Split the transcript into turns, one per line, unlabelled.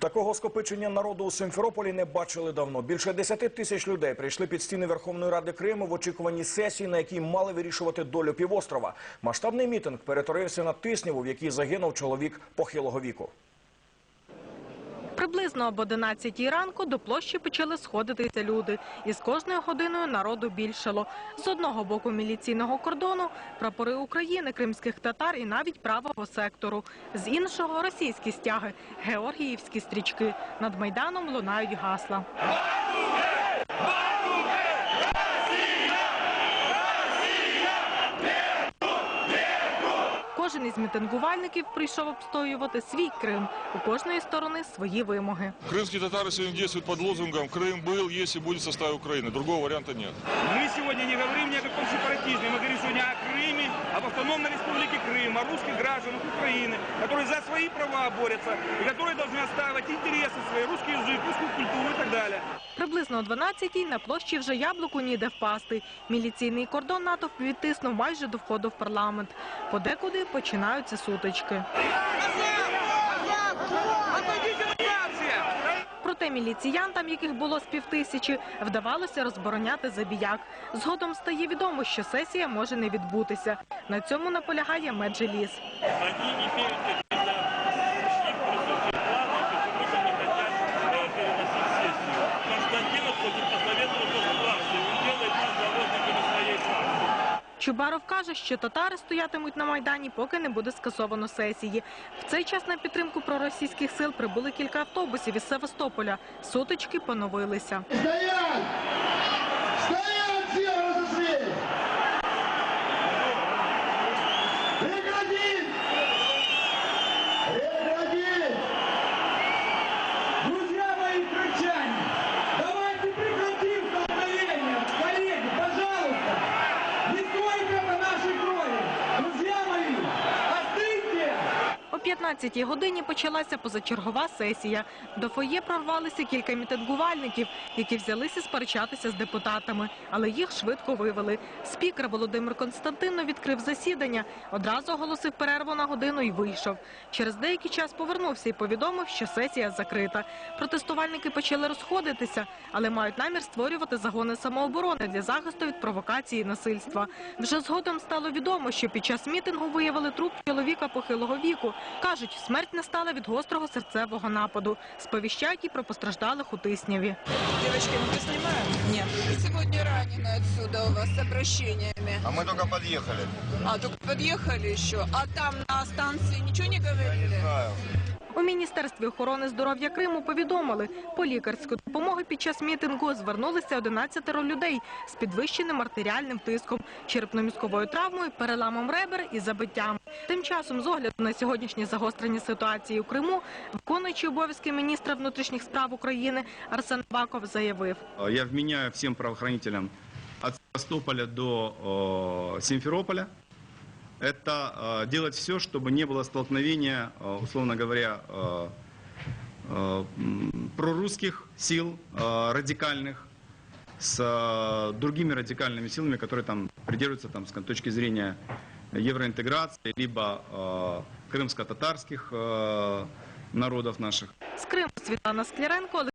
Такого скопичення народу у Симферополі не бачили давно. Більше 10 тисяч людей прийшли під стіни Верховної Ради Криму в очікуванні сесії, на якій мали вирішувати долю півострова. Масштабний мітинг перетворився на тисняву, в якій загинув чоловік похилого віку.
Приблизно об 11 ранку до площі почали сходитися люди. І з кожною годиною народу більшало. З одного боку міліційного кордону прапори України, кримських татар і навіть правого сектору. З іншого російські стяги, георгіївські стрічки. Над майданом лунають гасла. Кожен із мітингувальників прийшов обстоювати свій Крим. У кожної сторони свої вимоги.
Крымские татары сегодня действуют под лозунгом «Крым был, есть и будет в составе Украины». Другого варианта нет.
Мы сегодня не говорим ни о каком сепаратизме, мы говорим сегодня о Крыме, об автономной республике Крым, о русских гражданах Украины, которые за свои права борются и которые должны отстаивать интересы свои, русский язык, русскую культуру и так далее.
Приблизно о 12-й на площі вже яблуку ніде впасти. Міліційний кордон натовп відтиснув майже до входу в парламент. Подекуди починаються сутички. Проте міліціянтам, яких було з півтисячі, вдавалося розбороняти забіяк. Згодом стає відомо, що сесія може не відбутися. На цьому наполягає Меджеліс. Чубаров каже, що татари стоятимуть на майдані, поки не буде скасовано сесії. В цей час на підтримку проросійських сил прибули кілька автобусів із Севастополя. Сутички поновилися.
Стоять! Стоять все
не стойте по нашій крови.
О 15-й годині почалася позачергова сесія. До фоє прорвалися кілька мітингувальників, які взялися сперечатися з депутатами, але їх швидко вивели. Спікер Володимир Константинов відкрив засідання, одразу оголосив перерву на годину і вийшов. Через деякий час повернувся і повідомив, що сесія закрита. Протестувальники почали розходитися, але мають намір створювати загони самооборони для захисту від провокації і насильства. Вже згодом стало відомо, що під час мітингу виявили труп чоловіка похилого віку. Кажуть, смерть настала від гострого серцевого нападу. Сповіщають і про постраждалих у Тисняві.
Девочки, мы вас снимаем? Нет. Сегодня ранены отсюда у вас с обращениями.
А мы только подъехали.
А, только подъехали еще. А там на станции ничего не говорили?
Знаю.
Міністерстві охорони здоров'я Криму повідомили, по лікарську допомогу під час мітингу звернулися 11 людей з підвищеним артеріальним тиском, черепно-мізковою травмою, переламом ребер і забиттям. Тим часом, з огляду на сьогоднішнє загострення ситуації у Криму, виконуючий обов'язки міністра внутрішніх справ України Арсен Баков заявив.
Я вменяю всем правоохранителям от Севастополя до Симферополя это э, делать все, чтобы не было столкновения, э, условно говоря, э, прорусских сил радикальных с другими радикальными силами, которые там придерживаются там, с точки зрения евроинтеграции, либо крымско-татарских народов наших.
З Криму Світлана Скляренко,